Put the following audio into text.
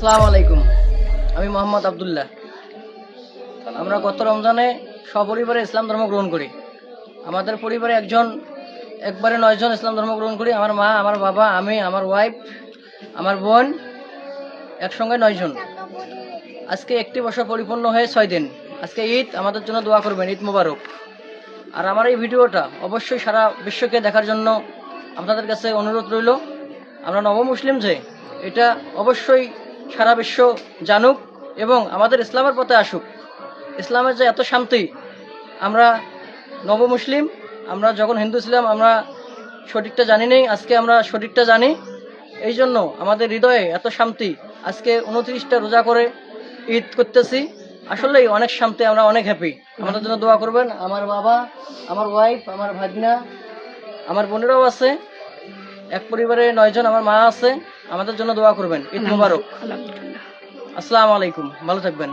আসসালামু আলাইকুম। আমি মোহাম্মদ আবদুল্লাহ। আমরা গত রমজানে সপরিবারে ইসলাম ধর্ম গ্রহণ করি। আমাদের পরিবারে একজন, একবারে নয়জন ইসলাম ধর্ম গ্রহণ করি। আমার মা, আমার বাবা, আমি, আমার ওয়াইফ আমার বোন, একসঙ্গে নয়জন আজকে একটি বছর পরিপূর্ণ হয়ে ছয় দিন। আজকে ঈদ, আমাদের জন্য দোয়া করবেন, ঈদ মুবারক। আর আমার এই ভিডিওটা অবশ্যই সারা বিশ্বকে দেখার জন্য আপনাদের কাছে অনুরোধ রইল। আমরা নব মুসলিম যে, এটা অবশ্যই সারা বিশ্ব জানুক এবং আমাদের ইসলামের পথে আসুক। ইসলামের যে এত শান্তি, আমরা নব মুসলিম আমরা যখন হিন্দু ছিলাম, আমরা সঠিকটা জানি নেই আজকে আমরা সঠিকটা জানি। এই জন্য আমাদের হৃদয়ে এত শান্তি, আজকে উনত্রিশটা রোজা করে ঈদ করতেছি। আসলেই অনেক শান্তি, আমরা অনেক হ্যাপি আমাদের জন্য দোয়া করবেন। আমার বাবা, আমার ওয়াইফ আমার ভাগনা, আমার বোনেরাও আছে। এক পরিবারে নয়জন আমার মা আছে। আমাদের জন্য দোয়া করবেন। ঈদ মুবারক। আসসালামু আলাইকুম। ভালো থাকবেন।